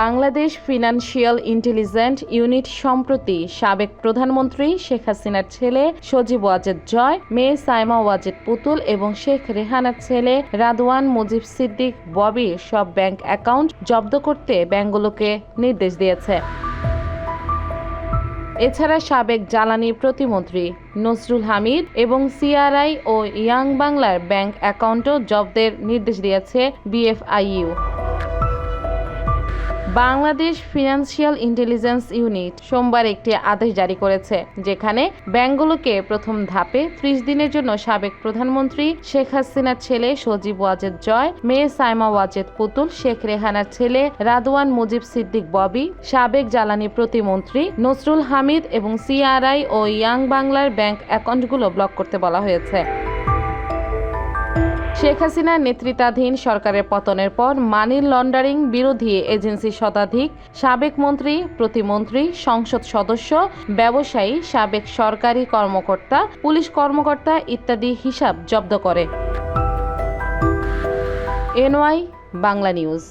Bangladesh financial intelligent unit সম্প্রতি সাবেক প্রধানমন্ত্রী শেখ হাসিনার ছেলে সজীব ওয়াজেদ জয়, মেয়ে সাইমা ওয়াজেদ পুতুল এবং শেখ রেহানার ছেলে রাদওয়ান মুজিব সিদ্দিক ববি সব ব্যাংক অ্যাকাউন্ট জব্দ করতে ব্যাংকগুলোকে নির্দেশ দিয়েছে। এছাড়া সাবেক জ্বালানি প্রতিমন্ত্রী নসরুল হামিদ এবং সিআরআই ও ইয়াং বাংলার ব্যাংক অ্যাকাউন্টও জব্দের নির্দেশ দিয়েছে BFIU. Bangladesh financial intelligence unit সোমবার একটি আদেশ জারি করেছে, যেখানে ব্যাংকগুলোকে প্রথম ধাপে ত্রিশ দিনের জন্য সাবেক প্রধানমন্ত্রী শেখ হাসিনার ছেলে সজীব ওয়াজেদ জয়, মেয়ে সাইমা ওয়াজেদ পুতুল, শেখ রেহানার ছেলে রাদওয়ান মুজিব সিদ্দিক ববি, সাবেক জ্বালানি প্রতিমন্ত্রী নসরুল হামিদ এবং সিআরআই ও ইয়াং বাংলার ব্যাংক অ্যাকাউন্টগুলো ব্লক করতে বলা হয়েছে। শেখ হাসিনার নেতৃত্বাধীন সরকারের পতনের পর মানি লন্ডারিং বিরোধী এজেন্সি শতাধিক সাবেক মন্ত্রী, প্রতিমন্ত্রী, সংসদ সদস্য, ব্যবসায়ী, সাবেক সরকারি কর্মকর্তা, পুলিশ কর্মকর্তা ইত্যাদি হিসাব জব্দ করে। NY, Bangla news.